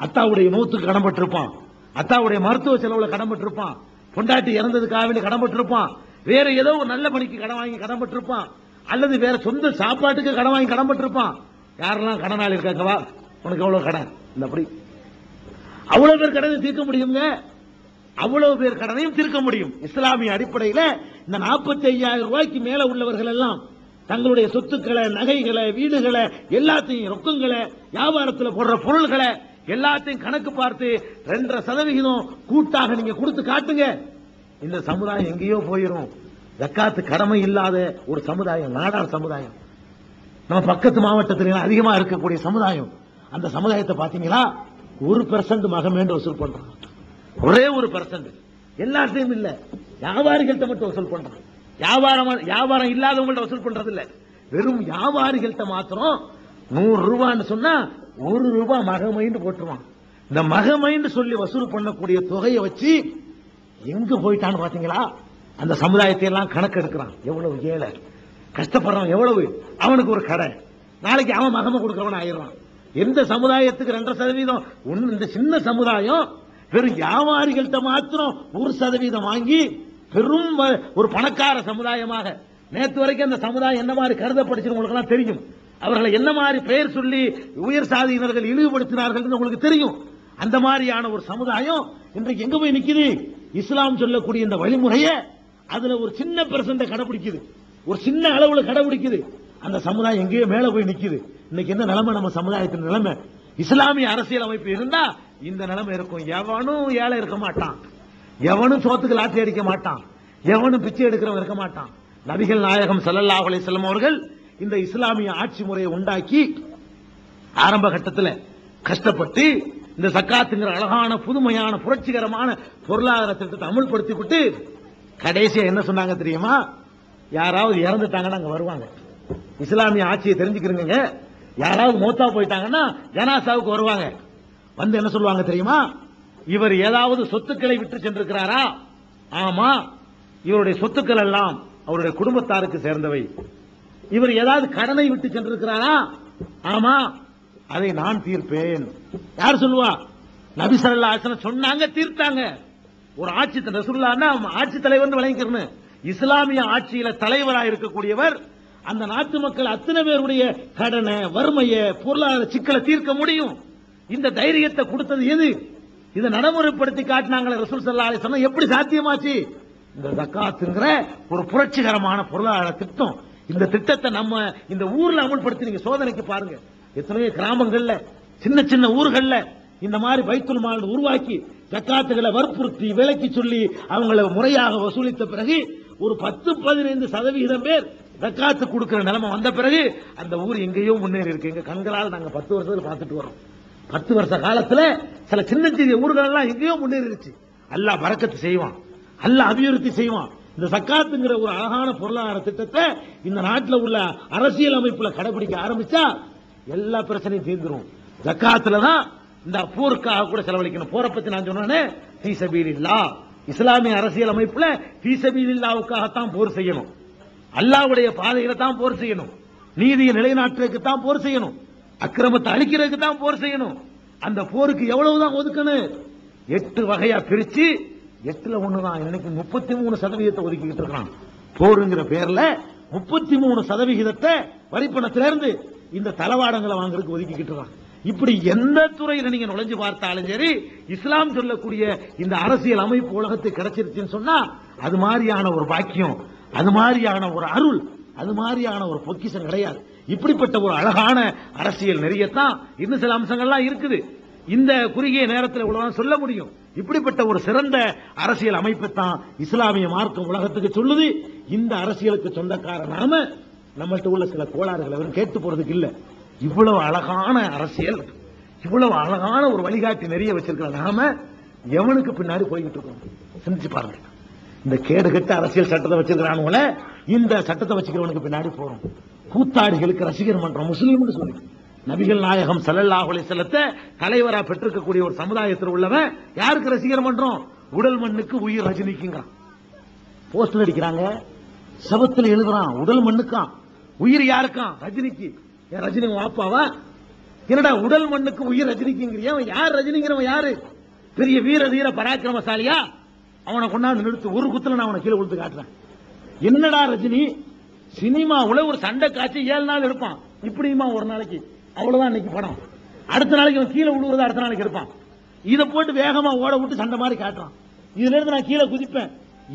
அத்தாவுடைய நூத்துக்கு கடன்பட்டிருப்பான். அத்தாவுடைய மருத்துவ செலவுல கடன்பட்டிருப்பான். பொண்டாட்டி இறந்ததுக்காக வேண்டி கடன்பட்டிருப்பான். வேற ஏதோ ஒரு நல்ல பணிக்கு கடன் வாங்கி கடன்பட்டிருப்பான். அல்லது வேற சொந்த சாப்பாட்டுக்கு கடன் வாங்கி கடன்பட்டிருப்பான். யாரெல்லாம் கடனாளி இருக்காங்கவா? உனக்கு எவ்வளவு கடன்? இந்த அப்படி. அவ்வளவு பேர் கடனை தீர்க்க முடியுங்க? அவ்வளவு பேர் கடனையும் தீர்க்க முடியும். இஸ்லாமிய அடிப்படையில் இந்த நாற்பத்தி ஐயாயிரம் ரூபாய்க்கு மேல உள்ளவர்கள் எல்லாம் தங்களுடைய சொத்துக்களை நகைகளை வீடுகளை எல்லாத்தையும் ரொக்கங்களை வியாபாரத்தில் போடுற பொருள்களை எல்லாத்தையும் கணக்கு பார்த்து ரெண்டரை சதவிகிதம் கூட்டாக நீங்க கொடுத்து காட்டுங்க. இந்த சமுதாயம் எங்கேயோ போயிரும். ஜக்காத்து கடமை இல்லாத ஒரு சமுதாயம் நாடார் சமுதாயம். நம்ம பக்கத்து மாவட்டத்தில் அதிகமா இருக்கக்கூடிய சமுதாயம். அந்த சமுதாயத்தை பாத்தீங்களா ஒரு பெர்சன்ட் மகமேண்டு வசூல் பண்றான். ஒரே ஒரு பெர்சன்ட் எல்லாத்தையும் இல்ல. வியாபாரிகள்ட்ட மட்டும் வசூல் பண்றான். வியாபாரம் வியாபாரம் இல்லாதவங்கள்ட்ட வசூல் பண்றது இல்ல வெறும் வியாபாரிகள்ட்ட மாத்திரம் நூறு ரூபான்னு சொன்னா ஒரு ரூபாய் மகமைன்னு போட்டுருவான். இந்த மகமைன்னு சொல்லி வசூல் பண்ணக்கூடிய தொகையை வச்சு எங்க போயிட்டான்னு பாத்தீங்களா? அந்த சமுதாயத்தை எல்லாம் கணக்கு எடுக்கிறான் எவ்வளவு ஏழை? கஷ்டப்படுறான் எவ்வளவு? அவனுக்கு ஒரு கடை. நாளைக்கு அவன் மகம கொடுக்கறவன் ஆயிடுறான். எந்த சமுதாயத்துக்கு ரெண்டரை சதவீதம்? ஒன்னு இந்த சின்ன சமுதாயம் வெறும் வியாபாரிகள்கிட்ட மாத்திரம் ஒரு சதவீதம் வாங்கி பெரும் ஒரு பணக்கார சமுதாயமாக. நேற்று வரைக்கும் அந்த சமுதாயம் என்ன மாதிரி கருதப்படுச்சு உங்களுக்கு எல்லாம் தெரியும். அவர்களை என்ன மாதிரி பெயர் சொல்லி உயர் சாதியினர்கள் இழிவுபடுத்தினார்கள் உங்களுக்கு தெரியும். அந்த மாதிரியான ஒரு சமுதாயம் இன்றைக்கு எங்க போய் நிக்குது? இஸ்லாம் சொல்லக்கூடிய இந்த வழிமுறையை அதுல ஒரு சின்ன பெர்சன்ட கடைபிடிக்குது. ஒரு சின்ன அளவுல கடைபிடிக்குது. அந்த சமுதாயம் எங்கேயோ மேல போய் நிக்குது. இன்னைக்கு என்ன நிலைமை? நம்ம சமுதாயத்தின் நிலைமை. இஸ்லாமிய அரசியல் அமைப்பு இருந்தா இந்த நிலைமை இருக்கும். எவனும் ஏழை இருக்க மாட்டான். எவனும் சோத்துக்கு லாட்டி அடிக்க மாட்டான். எவனும் பிச்சை எடுக்கிறவன் இருக்க மாட்டான். நபிகள் நாயகம் ஸல்லல்லாஹு செல்லும் அவர்கள் இந்த இஸ்லாமிய ஆட்சி முறையை உண்டாக்கி ஆரம்ப கட்டத்தில் கஷ்டப்பட்டு இந்த சக்காத்துங்கிற அழகான புதுமையான புரட்சிகரமான பொருளாதார திட்டத்தை அமல்படுத்தி விட்டு கடைசியா என்ன சொன்னாங்க தெரியுமா? யாராவது இறந்துட்டாங்கன்னா அங்க வருவாங்க. இஸ்லாமிய ஆட்சியை தெரிஞ்சுக்கிறீங்க யாராவது மூத்தா போயிட்டாங்கன்னா ஜனாசாவுக்கு வருவாங்க. வந்து என்ன சொல்லுவாங்க தெரியுமா? இவர் ஏதாவது சொத்துக்களை விட்டு சென்றிருக்கிறாரா? ஆமா. இவருடைய சொத்துக்கள் எல்லாம் அவருடைய குடும்பத்தாருக்கு சேர்ந்தவை. இவர் ஏதாவது கடனை விட்டு சென்றிருக்கிறாரா? ஆமா. அதை நான் தீர்ப்பேன். யார் சொல்லுவா? நபி ஸல்லல்லாஹு சொன்னாங்க தீர்த்தாங்க. ஒரு ஆட்சி ரசுல்லான்னா ஆட்சி தலைவர்னு வழங்கிக்கிறனு இஸ்லாமிய ஆட்சியில தலைவராக இருக்கக்கூடியவர் அந்த நாட்டு மக்கள் அத்தனை பேருடைய கடனை வறுமையை பொருளாதார சிக்கலை தீர்க்க முடியும். இந்த தைரியத்தை கொடுத்தது எது? இதை நடைமுறைப்படுத்தி காட்டினாங்களே ரசூல் சல்லா அலிஸ்லாம் எப்படி சாத்தியமாச்சு? இந்த ஜக்காத்துங்கிற ஒரு புரட்சிகரமான பொருளாதார திட்டம். இந்த திட்டத்தை நம்ம இந்த ஊர்ல அமல்படுத்தி நீங்க சோதனைக்கு பாருங்க. எத்தனையோ கிராமங்கள்ல சின்ன சின்ன ஊர்கள்ல இந்த மாதிரி பைத்துல் மால் உருவாக்கி ஜக்காத்துகளை வற்புறுத்தி விலக்கி சொல்லி அவங்கள முறையாக வசூலித்த பிறகு ஒரு பத்து பதினைந்து சதவிகிதம் பேர் ஜக்காத்து கொடுக்கிற நிலைமை வந்த பிறகு அந்த ஊர் எங்கேயோ முன்னேறி இருக்கு. எங்க கண்களால் நாங்க பத்து வருஷத்துல பார்த்துட்டு வரோம் பத்து வருஷ காலத்துல சில சின்ன சிறிய ஊர்கள் எல்லாம் எங்கேயோ முன்னேறிடுச்சு. அல்லாஹ் வரக்கத்து செய்வான். அல்ல அபிவிருத்தி செய்வான். இந்த சக்காத்துங்கிற ஒரு அழகான பொருளாதார திட்டத்தை இந்த நாட்டில் உள்ள அரசியல் அமைப்புல கடைபிடிக்க ஆரம்பிச்சா எல்லா பிரச்சனையும் தீர்ந்துரும். ஜக்காத்துல தான் இந்த போருக்காக கூட செலவழிக்கணும். போரை பத்தி நான் சொன்னேனே ஃபீ சபீலில்லாஹ் இஸ்லாமிய அரசியல் அமைப்புல ஃபீ சபீலில்லாவுக்காகத்தான் போர் செய்யணும். அல்லாஹ்வுடைய பாதையில தான் போர் செய்யணும். நீதியை நிலைநாட்டுறதுக்கு தான் போர் செய்யணும். அக்கிரமத்தை அழிக்கிறதுக்கு தான் போர் செய்யணும். அந்த போருக்கு எவ்வளவுதான் ஒதுக்கணும்? எட்டு வகையா பிரிச்சு எட்டுல ஒண்ணுதான். இன்னைக்கு முப்பத்தி மூணு சதவீதத்தை ஒதுக்கிட்டு இருக்கான் போருங்கிற பேர்ல முப்பத்தி மூணு சதவிகிதத்தை வரிப்பணத்திலிருந்து இந்த தளவாடங்களை வாங்குறதுக்கு ஒதுக்கிக்கிட்டு இருக்கான். இப்படி எந்த துறையில நீங்க நுழைஞ்சு பார்த்தாலும் சரி இஸ்லாம் சொல்லக்கூடிய இந்த அரசியல் அமைப்பு உலகத்துக்கு கிடைச்சிருச்சுன்னு சொன்னா அது மாதிரியான ஒரு பாக்கியம் அது மாதிரியான ஒரு அருள் அது மாதிரியான ஒரு பொக்கிஷம் கிடையாது. இப்படிப்பட்ட ஒரு அழகான அரசியல் நெறியத்தான் இன்னும் சில அம்சங்கள்லாம் இருக்குது. இந்த குறுகிய நேரத்தில் இவ்வளவுதான் சொல்ல முடியும். இப்படிப்பட்ட ஒரு சிறந்த அரசியல் அமைப்பை தான் இஸ்லாமிய மார்க்கம் உலகத்துக்கு சொல்லுது. இந்த அரசியலுக்கு சொந்தக்கார நாம நம்மள்ட்ட உள்ள சில கோளாறுகளை வெறும் கேட்டு போறதுக்கு இல்ல. இவ்வளவு அழகான அரசியல் இவ்வளவு அழகான ஒரு வழிகாட்டி நிறைய வச்சிருக்கிற நாம எவனுக்கு பின்னாடி போய்கிட்டு இருக்கோம்? சிந்திச்சு பாருங்க. இந்த கேடு கெட்ட அரசியல் சட்டத்தை வச்சிருக்கிறானுங்கள இந்த சட்டத்தை வச்சுக்கிறவனுக்கு பின்னாடி போறோம். கூத்தாடிகளுக்கு ரசிகர் மன்றம் முஸ்லீம்னு சொல்லி நபிகள் நாயகம் ஸல்லல்லாஹு செலத்தை தலைவரா பெற்றிருக்கக்கூடிய ஒரு சமுதாயத்தில் உள்ளவன் யாருக்கு ரசிகர் மன்றம் உடல் மண்ணுக்கு உயிர் ரஜினிக்குங்கிறான். போஸ்டர் அடிக்கிறாங்க. சபத்தில் எழுதுறான். உடல் மண்ணுக்கான் உயிர் யாருக்கான் ரஜினிக்கு. ஏன் ரஜினி வாப்பாவா? என்னடா உடல் மண்ணுக்கு உயிர் ரஜினிக்குங்கிறியா? அவன் யார் ரஜினிங்கிறவன் யாரு? பெரிய வீர தீர பராக்கிரமசாலியா? அவனை கொண்டாந்து நிறுத்து. ஒரு குத்துல நான் அவனை கீழே கொடுத்து காட்டுறேன். என்னடா ரஜினி? சினிமாவுல ஒரு சண்டை காட்சி ஏழு நாள் எடுப்பான். இப்படியுமா ஒரு நாளைக்கு? அவ்வளவுதான் இன்னைக்கு படம். அடுத்த நாளைக்கு அவன் கீழே விழுவுறது அடுத்த நாளைக்கு இருப்பான் இதை போட்டு வேகமா ஓட விட்டு சண்டை மாதிரி காட்டுறான். இதுல இருந்து நான் கீழே குதிப்பேன்.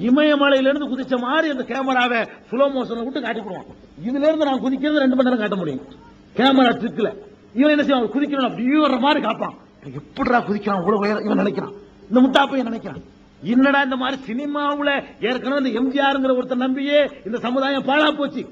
இமயமலையில இருந்து குதிச்ச மாதிரி அந்த கேமராவை ஸ்லோ மோஷன்ல விட்டு காட்டிவிடுவான். இதுல இருந்து நான் குதிக்கிறது ரெண்டு மணி நேரம் காட்ட முடியும். கேமரா ட்ரிக்ல இவன் என்ன செய்வான்? குதிக்கணும் அப்படியே வர்ற மாதிரி காப்பான். எப்படிடா குதிக்கிறான்? இவ்வளவு இவன் நினைக்கிறான். இந்த முட்டாப்பையன் நினைக்கிறான்? என்னடா இந்த மாதிரி சினிமாவில் ஏற்கனவே இந்த எம்ஜிஆர்ங்கிற ஒருத்தர் நம்பியே இந்த சமுதாயம் பாழா போச்சு.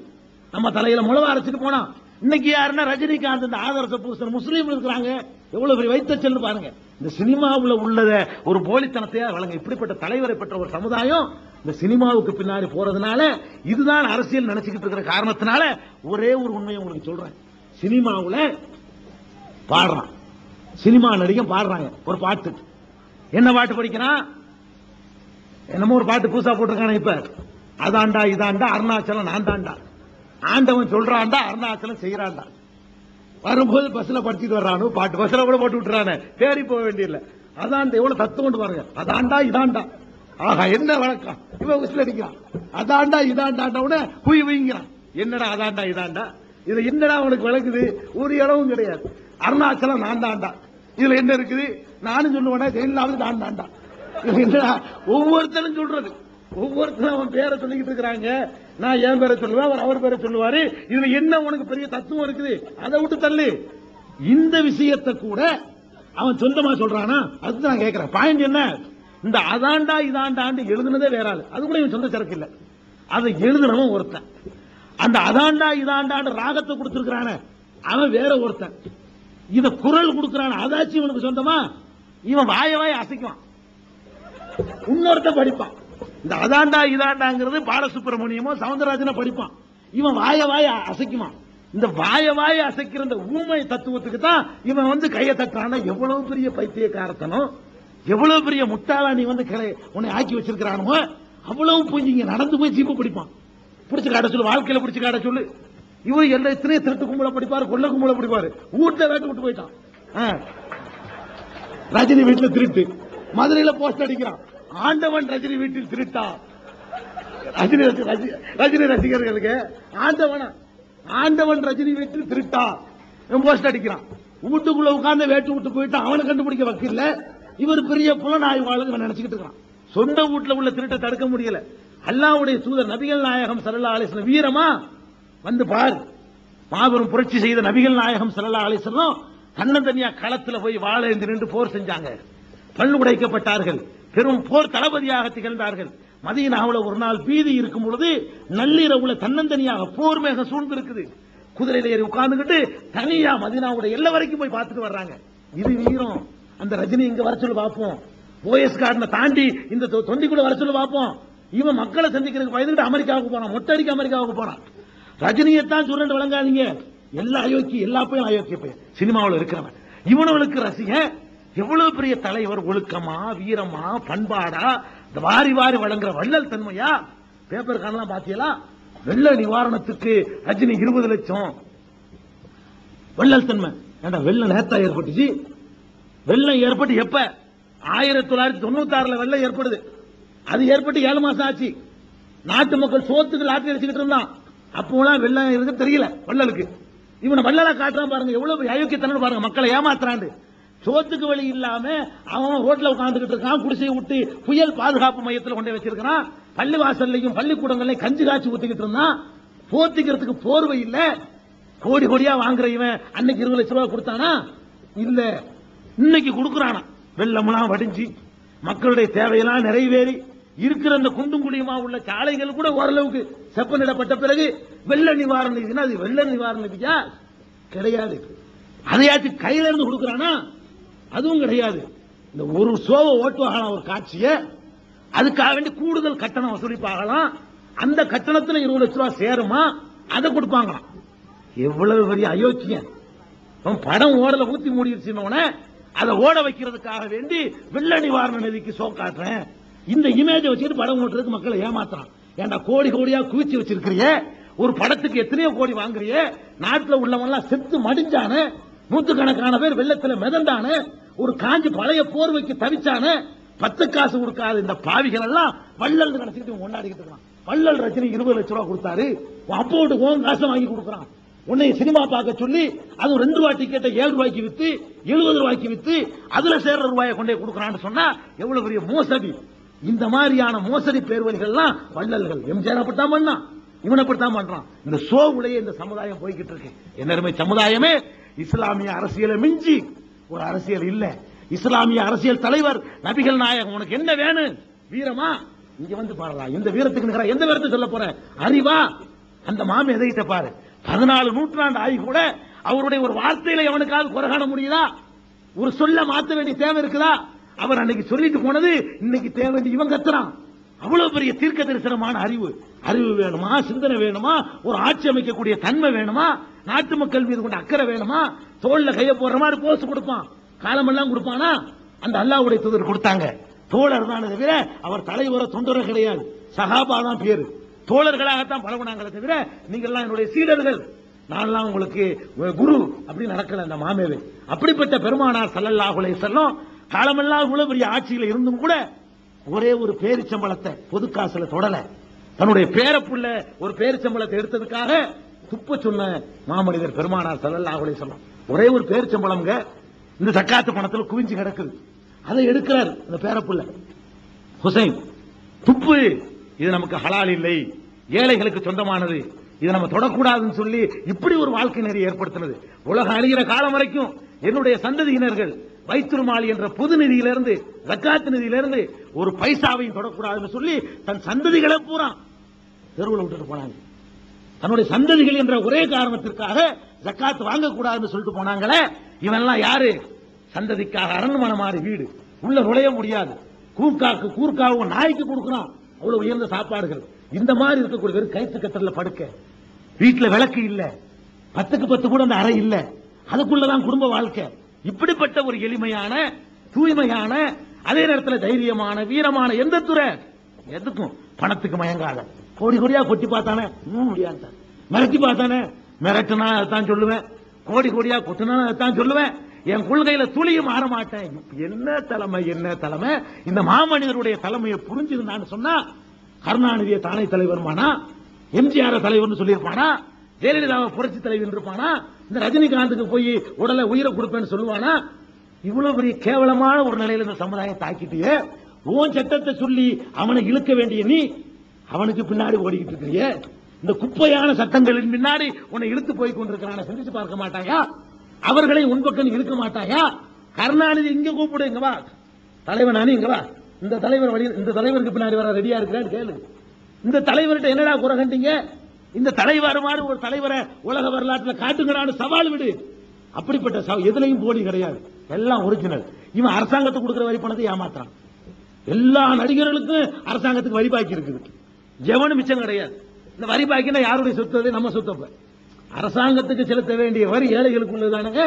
நம்ம தலையில முழவ அரைச்சிட்டு போனான். இன்னைக்கு யாருன்னா ரஜினிகாந்த் இந்த ஆதரச பூசர் முஸ்லீம் இருக்கிறாங்க. எவ்வளவு பெரிய வைத்த செல்லு பாருங்க. இந்த சினிமாவுல உள்ளத ஒரு போலித்தனத்தையா வழங்க இப்படிப்பட்ட தலைவரை பெற்ற ஒரு சமுதாயம் இந்த சினிமாவுக்கு பின்னாடி போறதுனால இதுதான் அரசியல் நினைச்சுக்கிட்டு இருக்கிற காரணத்தினால ஒரே ஒரு உண்மையை உங்களுக்கு சொல்றேன். சினிமாவுல பாடுறான். சினிமா நடிகன் பாடுறாங்க ஒரு பாட்டு. என்ன பாட்டு படிக்கிறான்? என்னமோ ஒரு பாட்டு புதுசா போட்டிருக்கானே இப்ப. அதாண்டா இதாண்டா அருணாச்சலம் நான் தாண்டா ஆண்டவன் சொல்றான்டா அருணாச்சலம் செய்யறான்டா வரும்போது பஸ்ல படிச்சுட்டு வர்றானு பாட்டு பஸ்ல கூட போட்டு விட்டுறானே. தேடி போக வேண்டியதில்ல. அதான் எவ்வளவு தத்துவம் கொண்டு பாருங்க. அதாண்டா இதாண்டா ஆஹா என்ன வழக்கம்? இவன் விசில் அடிக்கிறான். அதாண்டா இதாண்டாண்ட உடனே குய் வைங்கிறான் என்னடா அதாண்டா இதாண்டா இதுல என்னடா உனக்கு விளக்குது? ஒரு இடமும் கிடையாது. அருணாச்சலம் நான் தாண்டா இதுல என்ன இருக்குது? நானும் சொல்லுவேன் ஜெயிலாவது நான் தாண்டா இதுல என்னடா ஒவ்வொருத்தரும் சொல்றது. ஒவ்வொருத்தரும் அவன் பேரை சொல்லிக்கிட்டு இருக்கிறாங்க. நான் என் பேரை சொல்லுவேன் அவர் அவர் பேரை சொல்லுவாரு. இதுல என்ன உனக்கு பெரிய தத்துவம் இருக்குது? அதை விட்டு தள்ளு. இந்த விஷயத்தை கூட அவன் சொந்தமா சொல்றானா? அது நான் கேட்கிறேன் பாயிண்ட் என்ன? இந்த அதாண்டா இதாண்டாண்டு எழுதுனதே வேற ஆள். அது கூட இவன் சொந்த சரக்கு இல்லை. அதை எழுதுனவன் ஒருத்தன். அந்த அதாண்டா இதாண்டாண்டு ராகத்தை கொடுத்துருக்கிறான அவன் வேற ஒருத்தன். இத குரல் கொடுக்கிறான் அதாச்சும் இவனுக்கு சொந்தமா? இவன் வாய வாய அசைக்குவான். இன்னொருத்த படிப்பான். இந்த அதாண்டா இதாண்டாங்கிறது பாலசுப்ரமணியமோ சவுந்தரராஜனோ படிப்பான். இவன் வாய வாய அசைக்குவான் இந்த வாய வாய அசைக்கிற இந்த ஊமை தத்துவத்துக்கு தான் இவன் வந்து கையை தட்டுறான எவ்வளவு பெரிய பைத்தியக்காரத்தனம்? எவ்வளவு பெரிய முட்டாளா நீ வந்து கிளை உன்னை ஆக்கி வச்சிருக்கிறானோ அவ்வளவு போய் இங்க நடந்து போய் ஜீப்பு பிடிப்பான். பிடிச்சு காட்ட சொல்லு வாழ்க்கையில பிடிச்சு காட்ட சொல்லு. இவர் எல்லா எத்தனையோ திருட்டு கும்பல படிப்பாரு கொள்ள கும்பல படிப்பாரு. வீட்டுல வேட்டு விட்டு போயிட்டான். ஆ. ரஜினி வீட்டுல திருட்டு. மதுரையில போஸ்ட் அடிக்கிறான். ஆண்டவன் ரஜினி வீட்டில் திருட்டா ரஜினி ரஜினி ரசிகர்களுக்கு ஆண்டவனா ஆண்டவன் ரஜினி வீட்டில் திருட்டா போஸ்ட் அடிக்கிறான். வீட்டுக்குள்ள உட்கார்ந்து வேட்டு விட்டு போயிட்டு அவனை கண்டுபிடிக்க வக்கில்ல இவர் பெரிய புலனாய்வாளர் இவன் நினைச்சுக்கிட்டு இருக்கான் சொந்த வீட்டுல உள்ள திருட்டை தடுக்க முடியல. அல்லாவுடைய தூதர் நபிகள் நாயகம் சல்லா அலிஸ்லாம் வீரமா? வந்து பார். மாபெரும் புரட்சி செய்த நபிகள் நாயகம் சல்லா அலிஸ்லாம் தன்னந்தனியா களத்துல போய் வாழ என்று நின்று போர் செஞ்சாங்க. பல்லு உடைக்கப்பட்டார்கள். பெரும் போர் தளபதியாக திகழ்ந்தார்கள். மதீனாவில் ஒரு நாள் பீதி இருக்கும் பொழுது நள்ளிரவுல தன்னந்தனியாக போர் மேக சூழ்ந்திருக்குது. குதிரையில ஏறி உட்கார்ந்துகிட்டு தனியா மதீனாவோட எல்லை வரைக்கும் போய் பார்த்துட்டு வர்றாங்க. இது வீரம். அந்த ரஜினி இங்க வர சொல்லி பார்ப்போம். ஓஎஸ் கார்டனை தாண்டி இந்த தொ- கூட வர சொல்லி பார்ப்போம். இவன் மக்களை சந்திக்கிறதுக்கு பயந்துட்டு அமெரிக்காவுக்கு போறான். மொட்டடிக்கு அமெரிக்காவுக்கு போகிறான் ரஜினியை தான் சுரண்டு விளங்காதீங்க. எல்லா அயோக்கி எல்லா பையன் அயோக்கிய பையன். சினிமாவில் இருக்கிறவன். இவனவளுக்கு ரசிகன். எவ்வளவு பெரிய தலைவர் ஒழுக்கமா வீரமா பண்பாடா இந்த வாரி வாரி வழங்குற வள்ளல் தன்மையா? பேப்பர் காணலாம் பாத்தீங்களா? வெள்ள நிவாரணத்துக்கு ரஜினி இருபது லட்சம். வெள்ளல் தன்மை. ஏண்டா வெள்ள நேத்தா ஏற்பட்டுச்சு? வெள்ளம் ஏற்பட்டு எப்ப? ஆயிரத்தி தொள்ளாயிரத்தி தொண்ணூத்தி ஆறுல வெள்ளம் ஏற்படுது. அது ஏற்பட்டு ஏழு மாசம் ஆச்சு. நாட்டு மக்கள் சோத்துக்கு லாட்டரி அடிச்சுக்கிட்டு இருந்தான். அப்போலாம் வெள்ளம் இருக்கு தெரியல வள்ளலுக்கு. இவனை வள்ளலா காட்டுறான் பாருங்க எவ்வளவு அயோக்கியத்தனம் பாருங்க மக்களை ஏமாத்துறாண்டு சோத்துக்கு வழி இல்லாம அவன் ரோட்ல உட்கார்ந்துகிட்டு இருக்கான் குடிசையை விட்டு புயல் பாதுகாப்பு மையத்தில் கொண்டு வச்சிருக்கிறான். பள்ளி வாசல்லையும் பள்ளிக்கூடங்களையும் கஞ்சி காய்ச்சி ஊத்திக்கிட்டு இருந்தான். போத்திக்கிறதுக்கு போர்வை இல்ல. கோடி கோடியா வாங்குற இவன் அன்னைக்கு இருபது லட்ச ரூபாய் கொடுத்தானா? இல்ல. இன்னைக்கு கொடுக்கறானா. வெள்ளம்லாம் வடிஞ்சு மக்களுடைய தேவையெல்லாம் நிறைவேறி இருக்கிற அந்த குண்டும் குழியுமா உள்ள சாலைகள் கூட ஓரளவுக்கு செப்பனிடப்பட்ட பிறகு வெள்ள நிவாரண நிதினா அது வெள்ள நிவாரண நிதியா? கிடையாது. அதையாச்சும் கையில இருந்து கொடுக்கறானா? அதுவும் கிடையாது. இந்த ஒரு சோவை ஓட்டுவாகலாம் ஒரு காட்சியை. அதுக்காக வேண்டி கூடுதல் கட்டணம் வசூலிப்பாகலாம். அந்த கட்டணத்தில் இருபது லட்ச ரூபா சேருமா? அதை கொடுப்பாங்களாம். எவ்வளவு பெரிய அயோக்கியன். படம் ஓடல ஊத்தி மூடிடுச்சுன்னு அதை ஓட வைக்கிறதுக்காக வேண்டி வெள்ள நிவாரண நிதிக்கு சோ காட்டுறேன். இந்த இமேஜை வச்சுட்டு படம் ஓட்டுறதுக்கு மக்களை ஏமாத்துறான். ஏன்டா கோடி கோடியா குவிச்சு வச்சிருக்கிறிய? ஒரு படத்துக்கு எத்தனையோ கோடி வாங்குறிய? நாட்டில் உள்ளவன் எல்லாம் செத்து மடிஞ்சானு? நூத்துக்கணக்கான பேர் வெள்ளத்தில் மிதந்தானு? ஒரு காஞ்சி பழைய போர்வைக்கு தவிச்சான பத்து காசு கொடுக்காத இந்த பாவிகள் எல்லாம் வள்ளல் நினைச்சிட்டு கொண்டாடிக்கிட்டு இருக்கான். வள்ளல் ரஜினி இருபது லட்சம் ரூபா கொடுத்தாரு. அப்போட்டு உன் காசை வாங்கி கொடுக்குறான். உன்னை சினிமா பார்க்க சொல்லி அதுவும் ரெண்டு ரூபாய் டிக்கெட்டை ஏழு ரூபாய்க்கு வித்து எழுபது ரூபாய்க்கு வித்து அதுல சேர்ற ரூபாயை கொண்டே கொடுக்குறான்னு சொன்னா எவ்வளவு பெரிய மோசடி. இந்த மாதிரியான மோசடி பேர்வழிகள்லாம் வள்ளல்கள். எம்ஜிஆர் அப்படித்தான் பண்ணான். இவன் அப்படித்தான் பண்றான். இந்த சோவுலையே இந்த சமுதாயம் போய்கிட்டு இருக்கு. என்னருமே சமுதாயமே? இஸ்லாமிய அரசியலை மிஞ்சி ஒரு அரசியல் இல்ல. இஸ்லாமிய அரசியல் தலைவர் நபிகள் நாயகம் உனக்கு என்ன வேணும்? வீரமா? இங்க வந்து பாடலாம் இந்த வீரத்துக்கு நிகரா எந்த வீரத்தை சொல்ல போற? அறிவா? அந்த மாமி எதைகிட்ட பாரு? பதினாலு நூற்றாண்டு ஆகி கூட அவருடைய ஒரு வார்த்தையில எவனுக்காவது குறை காண முடியுதா? ஒரு சொல்ல மாத்த வேண்டிய தேவை இருக்குதா? அவர் அன்னைக்கு சொல்லிட்டு போனது இன்னைக்கு தேவை இவன் கத்துறான். அவ்வளவு பெரிய தீர்க்க தரிசனமான அறிவு. அறிவு வேணுமா? சிந்தனை வேணுமா? ஒரு ஆட்சி அமைக்கக்கூடிய தன்மை வேணுமா? நாட்டு மக்கள் மீது கொண்ட அக்கறை வேணுமா? தோல்ல கைய போடுற மாதிரி போஸ்ட் கொடுப்பான். காலமெல்லாம் கொடுப்பானா? அந்த அல்லாவுடைய தூதர் கொடுத்தாங்க. தோழர் தானே தவிர அவர் தலைவர தொண்டர கிடையாது. சகாபா தான் பேரு. தோழர்களாகத்தான் பழகுனாங்களே தவிர நீங்களெல்லாம் என்னுடைய சீடர்கள். நான்லாம் உங்களுக்கு குரு அப்படி நடக்கல அந்த மாமேவே அப்படிப்பட்ட பெருமானார் சல்லல்லாஹுலே செல்லும் காலமெல்லாம் இவ்வளவு பெரிய ஆட்சியில் இருந்தும் கூட ஒரே ஒரு பேரிச்சம்பளத்தை பொது காசுல தொடல. தன்னுடைய பேரப்புள்ள ஒரு பேரிச்சம்பளத்தை எடுத்ததுக்காக துப்ப சொன்ன மாமனிதர் பெருமானார் ஸல்லல்லாஹு அலைஹி ஒரே ஒரு பேரிச்சம்பளம்ங்க இந்த சக்காத்து பணத்துல குவிஞ்சு கிடக்குது. அதை எடுக்கிறார் அந்த பேரப்புள்ள. ஹுசைன் துப்பு இது நமக்கு ஹலால் இல்லை. ஏழைகளுக்கு சொந்தமானது. இதை நம்ம தொடக்கூடாதுன்னு சொல்லி இப்படி ஒரு வாழ்க்கை நெறி ஏற்படுத்தினது. உலகம் அழிகிற காலம் வரைக்கும் என்னுடைய சந்ததியினர்கள் வைத்திருமாளி என்ற பொது நிதியிலிருந்து ஜக்காத்து நிதியிலிருந்து ஒரு பைசாவையும் தொடக்கூடாதுன்னு சொல்லி தன் சந்ததிகளை பூரா தெருவில் விட்டுட்டு போனாங்க. தன்னுடைய சந்ததிகள் என்ற ஒரே காரணத்திற்காக ஜக்காத் வாங்கக்கூடாதுன்னு சொல்லிட்டு போனாங்களே இவெல்லாம் யாரு? சந்ததிக்காக அரண்மனை மாறி வீடு. உள்ள நுழைய முடியாது. கூக்காக்கு கூர்க்காவும் நாய்க்கு கொடுக்குறான். அவ்வளவு உயர்ந்த சாப்பாடுகள். இந்த மாதிரி இருக்கக்கூடிய வெறும் கைத்து கத்தரில் படுக்க. வீட்டுல விளக்கு இல்ல. பத்துக்கு பத்து கூட அந்த அறை இல்ல. அதுக்குள்ளதான் குடும்ப வாழ்க்கை. இப்படிப்பட்ட ஒரு எளிமையான தூய்மையான அதே நேரத்தில் தைரியமான வீரமான எந்த துறை? எதுக்கும்? பணத்துக்கு மயங்காத. கோடி கோடியா கொட்டி பார்த்தானே? இன்னும் முடியாது மிரட்டி பார்த்தானே? மிரட்டுனா அதான் சொல்லுவேன். கோடி கோடியா கொட்டுனா அதான் சொல்லுவேன். என் கொள்கையில துளியும் மாற மாட்டேன். என்ன தலைமை என்ன தலைமை? இந்த மாமனிதருடைய தலைமையை புரிஞ்சிருந்தான்னு சொன்னா கருணாநிதியை தானே தலைவருமானா? எம்ஜிஆர் தலைவர்னு சொல்லியிருப்பானா? ஜெயலலிதாவை புரட்சி தலைவர் இருப்பானா இந்த ரஜினிகாந்துக்கு போய் உடலை உயிரை கொடுப்பேன்னு சொல்லுவானா? இவ்வளவு பெரிய கேவலமான ஒரு நிலையில இந்த சமுதாயம் தாக்கிட்டியே உன் சட்டத்தை சொல்லி அவனை இழுக்க வேண்டிய நீ அவனுக்கு பின்னாடி ஓடிக்கிட்டு இருக்கிறியே? இந்த குப்பையான சட்டங்களின் பின்னாடி உன்னை இழுத்து போய் கொண்டிருக்கிறான. சிந்திச்சு பார்க்க மாட்டாயா? அவர்களை உன் பக்கம் இழுக்க மாட்டாயா? கருணாநிதி இங்க கூப்பிடு இங்க வா. தலைவன் நானு இங்க வா. இந்த தலைவர் வழி இந்த தலைவருக்கு பின்னாடி வர ரெடியா இருக்கிறான்னு கேளு. இந்த தலைவர்கிட்ட என்னடா குறை கண்டீங்க? இந்த தலைவர் மாதிரி ஒரு தலைவரை உலக வரலாற்றில் காட்டுங்கிறான்னு சவால் விடு. அப்படிப்பட்ட எதுலையும் போலி போடி கிடையாது. எல்லாம் ஒரிஜினல் இவன் அரசாங்கத்துக்கு கொடுக்குற வரி பணத்தை ஏமாத்துறான். எல்லா நடிகர்களுக்கும் அரசாங்கத்துக்கு வரி பாக்கி இருக்குது. எவனும் மிச்சம் கிடையாது. இந்த வரி பாக்கினா யாருடைய சொத்து நம்ம சொத்தப்ப அரசாங்கத்துக்கு செலுத்த வேண்டிய வரி ஏழைகளுக்குள்ளதானுங்க?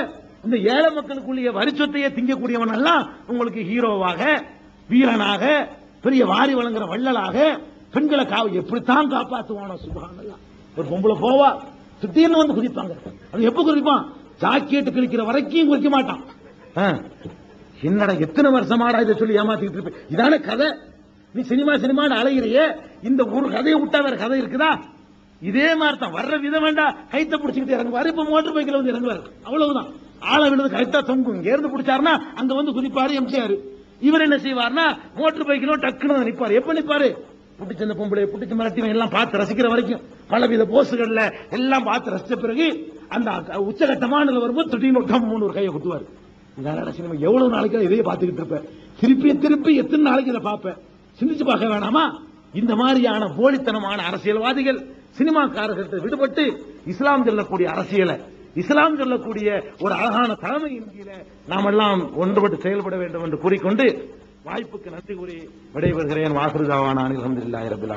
இந்த ஏழை மக்களுக்குள்ளே வரி சொத்தையே திங்கக்கூடியவன் எல்லாம் உங்களுக்கு ஹீரோவாக வீரனாக பெரிய வாரி வழங்குற வள்ளலாக பெண்களை காவ எப்படித்தான் காப்பாற்றுவானோ சுபஹானல்லாஹ் ஒரு பொம்பளை போவா திடீர்னு வந்து குதிப்பாங்க. அது எப்ப குதிப்பான்? ஜாக்கெட்டு கிழிக்கிற வரைக்கும் குதிக்க மாட்டான். என்னடா எத்தனை வருஷமாடா இதை சொல்லி ஏமாத்திட்டு இருப்பேன் இதான கதை? நீ சினிமா சினிமான்னு அலைகிறியே இந்த ஒரு கதையை விட்டா வேற கதை இருக்குதா? இதே மாதிரி தான் வர்ற விதம் வேண்டாம் கைத்த பிடிச்சிக்கிட்டு இறங்குவாரு. இப்ப மோட்டர் பைக்கில் வந்து இறங்குவாரு. அவ்வளவுதான். ஆளை விழுந்து கைத்தா தொங்கும். இங்க இருந்து பிடிச்சாருன்னா அங்க வந்து குதிப்பாரு எம்ஜிஆர் இவர் என்ன செய்வார்னா மோட்டர் பைக்கிலும் டக்குன்னு நிற்பாரு எப்ப நிற்பாரு புட்டிச்ச இந்த பொம்பளை புட்டிச்ச மிரட்டிவன் எல்லாம் பார்த்து ரசிக்கிற வரைக்கும். பலவித போஸ்டுகள்ல எல்லாம் பார்த்து ரசிச்ச பிறகு அந்த உச்சகட்டமான வரும்போது திடீர்னு ஒரு மூணு ஒரு கையை குத்துவாரு. இதான சினிமா? எவ்வளவு நாளைக்கு இதையே பார்த்துக்கிட்டு இருப்பேன். திருப்பி திருப்பி எத்தனை நாளைக்கு இதை பார்ப்பேன்? சிந்திச்சு பார்க்க வேணாமா? இந்த மாதிரியான போலித்தனமான அரசியல்வாதிகள் சினிமாக்காரர்கிட்ட விடுபட்டு இஸ்லாம் சொல்லக்கூடிய அரசியலை இஸ்லாம் சொல்லக்கூடிய ஒரு அழகான தலைமையின் கீழே நாம் எல்லாம் ஒன்றுபட்டு செயல்பட வேண்டும் என்று கூறிக்கொண்டு வாய்ப்புக்கு நன்றி கூறி விடைபெறுகிறேன். வாசுருதாவான அனில் அஹமதுல்லாஹி ரபில்